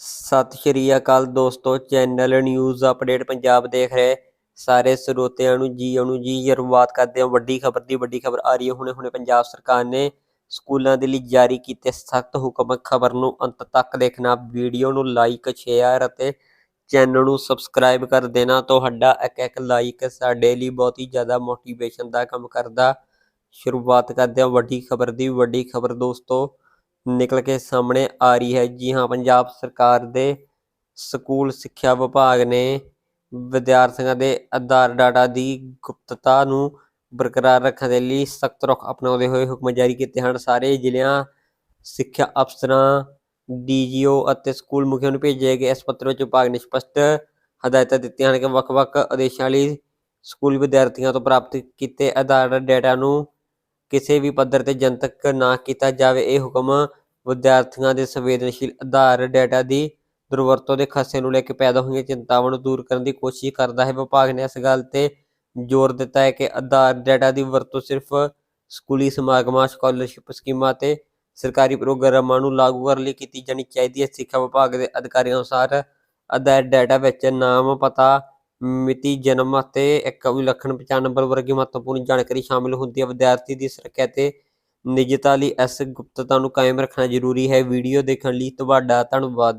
ਸਤਿ ਸ਼੍ਰੀ ਅਕਾਲ ਦੋਸਤੋ, channel news update Punjab ਦੇਖ ਰਹੇ ਸਾਰੇ ਸਰੋਤਿਆਂ ਨੂੰ ਜੀ ਆਇਆਂ ਨੂੰ ਜੀ, ਸ਼ੁਰੂਆਤ ਕਰਦੇ ਹਾਂ। ਵੱਡੀ ਖਬਰ ਦੀ, ਵੱਡੀ ਖਬਰ ਆ ਰਹੀ ਹੈ। ਹੁਣੇ ਹੁਣੇ ਪੰਜਾਬ ਸਰਕਾਰ ਨੇ ਸਕੂਲਾਂ ਦੇ ਲਈ ਜਾਰੀ ਕੀਤੇ ਸਖਤ ਹੁਕਮ। ਖਬਰ ਨੂੰ ਅੰਤ ਤੱਕ ਦੇਖਣਾ, ਵੀਡੀਓ ਨੂੰ ਲਾਈਕ ਸ਼ੇਅਰ ਅਤੇ ਚੈਨਲ ਨੂੰ ਸਬਸਕ੍ਰਾਈਬ ਕਰ ਦੇਣਾ। ਤੁਹਾਡਾ ਇੱਕ ਇੱਕ ਲਾਈਕ ਸਾਡੇ ਲਈ ਬਹੁਤ ਹੀ ਜ਼ਿਆਦਾ ਮੋਟੀਵੇਸ਼ਨ ਦਾ ਕੰਮ ਕਰਦਾ। ਸ਼ੁਰੂਆਤ ਕਰਦੇ ਹਾਂ। ਵੱਡੀ ਖਬਰ ਦੀ, ਵੱਡੀ ਖਬਰ ਦੋਸਤੋ ਨਿਕਲ ਕੇ ਸਾਹਮਣੇ ਆ ਰਹੀ ਹੈ। ਜੀ ਹਾਂ, ਪੰਜਾਬ ਸਰਕਾਰ ਦੇ ਸਕੂਲ ਸਿੱਖਿਆ ਵਿਭਾਗ ਨੇ ਵਿਦਿਆਰਥੀਆਂ ਦੇ ਆਧਾਰ ਡਾਟਾ ਦੀ ਗੁਪਤਤਾ ਨੂੰ ਬਰਕਰਾਰ ਰੱਖਣ ਦੇ ਲਈ ਸਖਤ ਰੁਖ ਅਪਣਾਉਂਦੇ ਹੋਏ ਹੁਕਮ ਜਾਰੀ ਕੀਤੇ ਹਨ। ਸਾਰੇ ਜ਼ਿਲ੍ਹਿਆਂ ਸਿੱਖਿਆ ਅਫਸਰਾਂ, ਡੀਜੀਓ ਅਤੇ ਸਕੂਲ ਮੁਖੀਆਂ ਨੂੰ ਭੇਜੇ ਗਏ ਇਸ ਪੱਤਰ ਵਿੱਚ ਵਿਭਾਗ ਨੇ ਸਪਸ਼ਟ ਹਦਾਇਤਾਂ ਦਿੱਤੀਆਂ ਹਨ ਕਿ ਵੱਖ-ਵੱਖ ਆਦੇਸ਼ਾਂ ਲਈ ਸਕੂਲ ਵਿਦਿਆਰਥੀਆਂ ਤੋਂ ਪ੍ਰਾਪਤ ਕੀਤੇ ਆਧਾਰ ਡਾਟਾ ਨੂੰ ਕਿਸੇ ਵੀ ਪੱਧਰ ਤੇ ਜਨਤਕ ਨਾ ਕੀਤਾ ਜਾਵੇ, ਇਹ ਹੁਕਮ ਵਿਦਿਆਰਥੀਆਂ ਦੇ ਸੰਵੇਦਨਸ਼ੀਲ ਆਧਾਰ ਡਾਟਾ ਦੀ ਦੁਰਵਰਤੋਂ ਦੇ ਖਦਸ਼ੇ ਨੂੰ ਲੈ ਕੇ ਪੈਦਾ ਹੋਈਆਂ ਚਿੰਤਾਵਾਂ ਨੂੰ ਦੂਰ ਕਰਨ ਦੀ ਕੋਸ਼ਿਸ਼ ਕਰਦਾ ਹੈ। ਵਿਭਾਗ ਨੇ ਇਸ ਗੱਲ ਤੇ ਜ਼ੋਰ ਦਿੱਤਾ ਹੈ ਕਿ ਆਧਾਰ ਡਾਟਾ ਦੀ ਵਰਤੋਂ ਸਿਰਫ ਸਕੂਲੀ ਸਮਾਗਮਾਂ ਸਕਾਲਰਸ਼ਿਪ ਸਕੀਮਾਂ ਤੇ ਸਰਕਾਰੀ ਪ੍ਰੋਗਰਾਮਾਂ ਨੂੰ ਲਾਗੂ ਕਰਨ ਲਈ ਕੀਤੀ ਜਾਣੀ ਚਾਹੀਦੀ ਹੈ। ਸਿੱਖਿਆ ਵਿਭਾਗ ਦੇ ਅਧਿਕਾਰੀਆਂ ਅਨੁਸਾਰ ਆਧਾਰ ਡਾਟਾ ਵਿੱਚ ਨਾਮ, ਪਤਾ ਮਿਤੀ, ਜਨਮ ਅਤੇ ਇੱਕ ਵਿਲੱਖਣ ਪਛਾਣ ਨੰਬਰ ਵਰਗੀ ਮਹੱਤਵਪੂਰਨ ਜਾਣਕਾਰੀ ਸ਼ਾਮਿਲ ਹੁੰਦੀ ਹੈ। ਵਿਦਿਆਰਥੀ ਦੀ ਸੁਰੱਖਿਆ ਤੇ ਨਿਜਤਾ ਲਈ ਇਸ ਗੁਪਤਤਾ ਨੂੰ ਕਾਇਮ ਰੱਖਣਾ ਜ਼ਰੂਰੀ ਹੈ। ਵੀਡੀਓ ਦੇਖਣ ਲਈ ਤੁਹਾਡਾ ਧੰਨਵਾਦ।